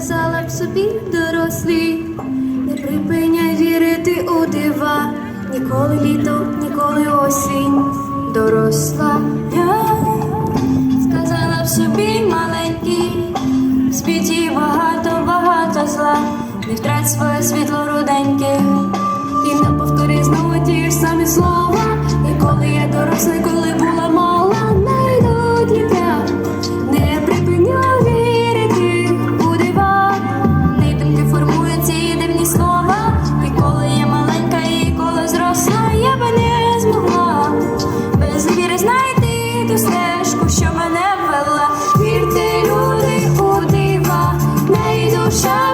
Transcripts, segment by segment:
сказала б собі дорослі, не припиняй вірити у дива, ніколи літо, ніколи осінь, доросла я. Сказала б собі маленький, в світі багато, багато зла, не втрать своє світло руденьке, і не повтори знову ті ж самі слова. Стежку, що мене вела. Вірте, люди у дива, душа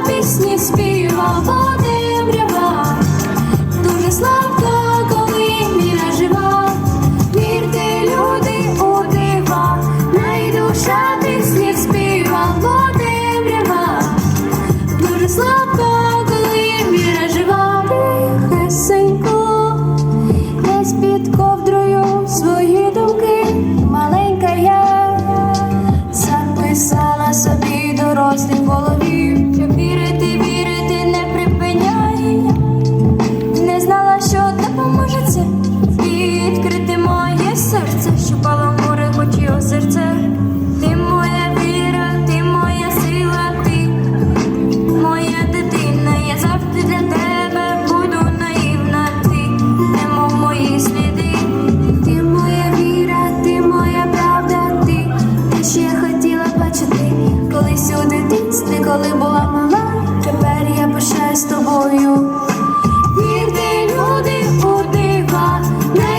серце, ти моя віра, ти моя сила, ти моя дитина, я завжди для тебе буду наївна, ти немов мої сліди, ти моя віра, ти моя правда, ти те, що я хотіла бачити, колись у дитинстві, коли була мала, тепер я пишаю з тобою. Вірте, люди, у дива, не.